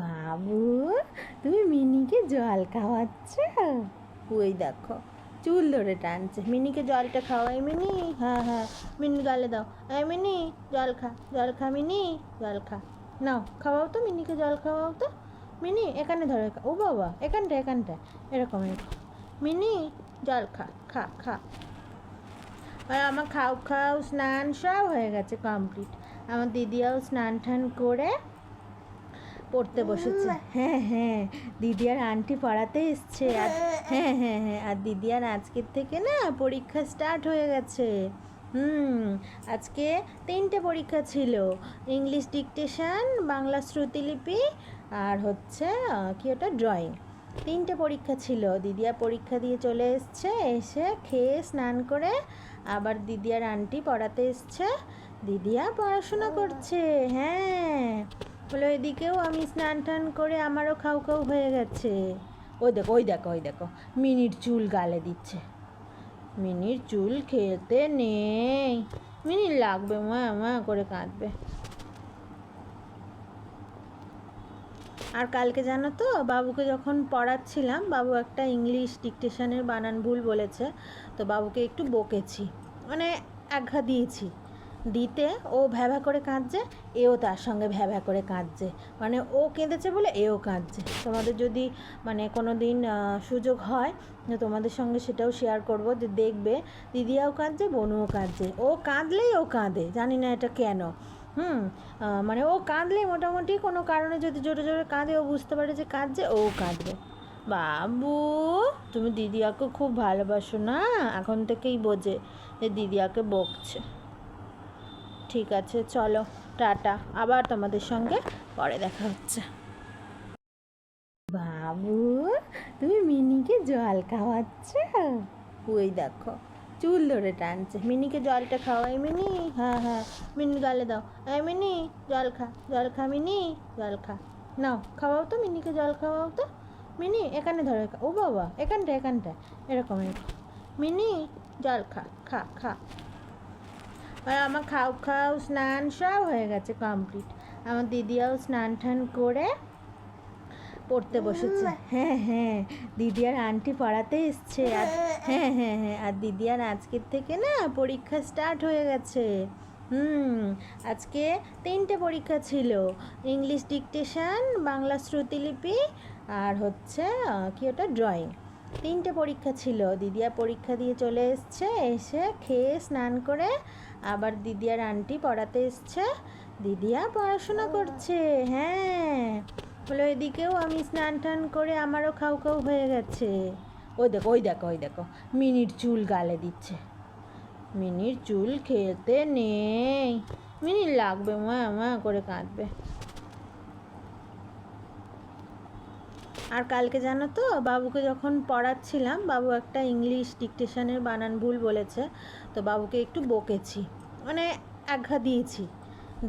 বাবু, তুমি মিনিকে জল খাওয়াচ্ছ? ওই দেখো, চুল ধরে টানছে। মিনিকে জলটা খাওয়াই, মিনি। হ্যাঁ হ্যাঁ মিনি গালে দাও। এই মিনি, জল খা জল খা, মিনি, জল খা। নাও, খাওয়াও তো, মিনিকে জল খাওয়াও তো। মিনি, এখানে ধরে, ও বাবা এখানটা এখানটা এরকম এরকম। মিনি, জল খা খা খা। আর আমার খাও খাও, স্নান সব হয়ে গেছে কমপ্লিট আমার দিদিয়াও স্নান টান করে পড়তে বসেছে। হ্যাঁ হ্যাঁ দিদি আর আন্টি পড়াতে এসছে। আর হ্যাঁ হ্যাঁ হ্যাঁ আর দিদি আর আজকের থেকে না পরীক্ষা স্টার্ট হয়ে গেছে। হুম, আজকে তিনটে পরীক্ষা ছিল। ইংলিশ ডিকটেশন বাংলা শ্রুতিলিপি আর হচ্ছে কি ওটা? ড্রয়িং তিনটে পরীক্ষা ছিল। দিদিয়া পরীক্ষা দিয়ে চলে এসছে। এসে খেয়ে স্নান করে আবার দিদি আর আন্টি পড়াতে এসছে। দিদিয়া পড়াশোনা করছে। হ্যাঁ। বলো এদিকেও আমি স্নান টান করে আমারও খাও খাও হয়ে গেছে। ওই দেখো ওই দেখো ওই দেখো, মিনির চুল গালে দিচ্ছে। মিনির চুল খেতে নেই। মিনির লাগবে মা মা করে কাঁদবে। আর কালকে জানো তো, বাবুকে যখন পড়াচ্ছিলাম, বাবু একটা ইংলিশ ডিকটেশনের বানান ভুল বলেছে, তো বাবুকে একটু বকেছি মানে আঘা দিয়েছি। দিতে, ও ভ্যাভা করে কাঁদছে, এও তার সঙ্গে ভ্যাভা করে কাঁদছে। মানে ও কেঁদেছে বলে এও কাঁদছে। তোমাদের যদি মানে কোনো দিন সুযোগ হয় যে তোমাদের সঙ্গে সেটাও শেয়ার করব। যে দেখবে, দিদিয়াও কাঁদছে, বোনুও কাঁদছে। ও কাঁদলেই ও কাঁদে, জানি না এটা কেন। হুম মানে ও কাঁদলে মোটামুটি কোনো কারণে যদি জোরে জোরে কাঁদে, ও বুঝতে পারে যে কাঁদছে, ও কাঁদবে। বাবু, তুমি দিদিয়াকে খুব ভালোবাসো না? এখন থেকেই বোঝে যে দিদিয়াকে বকছে। ঠিক আছে, চলো, টাটা। আবার তোমাদের সঙ্গে পরে দেখা হচ্ছে। বাবু, তুমি মিনিকে জল খাওয়াচ্ছ? ওই দেখো, চুল ধরে টানছে। মিনিকে জলটা খাওয়াই মিনি হ্যাঁ হ্যাঁ মিনি গালে দাও। এই মিনি, জল খা জল খা মিনি, জল খা। নাও, খাওয়াও তো, মিনিকে জল খাওয়াও তো। মিনি, এখানে ধরে ও বাবা এখানটা এখানটা এরকম এরকম। মিনি, জল খা খা খা। আর আমার খাও খাও স্নান সব হয়ে গেছে কমপ্লিট আমার দিদিয়াও স্নান টান করে পড়তে বসেছে। হ্যাঁ হ্যাঁ দিদি আর আন্টি পড়াতে এসছে। আর হ্যাঁ হ্যাঁ হ্যাঁ আর দিদি আর আজকের থেকে না পরীক্ষা স্টার্ট হয়ে গেছে। হুম আজকে তিনটে পরীক্ষা ছিল। ইংলিশ ডিকটেশন বাংলা শ্রুতিলিপি আর হচ্ছে কি ওটা? ড্রয়িং তিনটে পরীক্ষা ছিল। দিদিয়া পরীক্ষা দিয়ে চলে এসছে এসে খেয়ে স্নান করে আবার দিদি আর আন্টি পড়াতে এসছে। দিদিয়া পড়াশোনা করছে। হ্যাঁ। বলে এদিকেও আমি স্নান টান করে আমারও খাও খাও হয়ে গেছে। ওই দেখো ওই দেখো ওই দেখো। মিনির চুল গালে দিচ্ছে। মিনির চুল খেতে নেই। মিনির লাগবে মা মা করে কাঁদবে। আর কালকে জানো তো, বাবুকে যখন পড়াচ্ছিলাম, বাবু একটা ইংলিশ ডিকটেশনের বানান ভুল বলেছে, তো বাবুকে একটু বকেছি মানে আঘা দিয়েছি।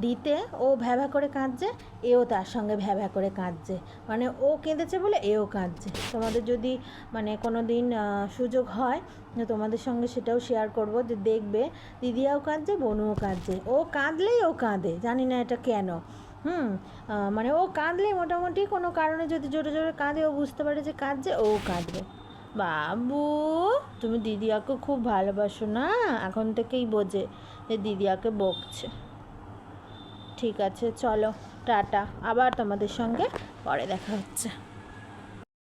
দিতে ও ভ্যাভা করে কাঁদছে, এও তার সঙ্গে ভ্যাভা করে কাঁদছে মানে ও কেঁদেছে বলে এও কাঁদছে। তোমাদের যদি মানে কোনো দিন সুযোগ হয় তোমাদের সঙ্গে সেটাও শেয়ার করব, যে দেখবে, দিদিয়াও কাঁদছে, বোনুও কাঁদছে। ও কাঁদলেই ও কাঁদে, জানি না এটা কেন। হুম মানে ও কাঁদলে মোটামুটি কোনো কারণে যদি জোরে জোরে কাঁদে, ও বুঝতে পারে যে কাঁদছে, ও কাঁদবে। বাবু, তুমি দিদিয়াকে খুব ভালোবাসো না? এখন থেকেই বোঝে যে দিদিয়াকে বকছে। ঠিক আছে, চলো, টাটা। আবার তোমাদের সঙ্গে পরে দেখা হচ্ছে।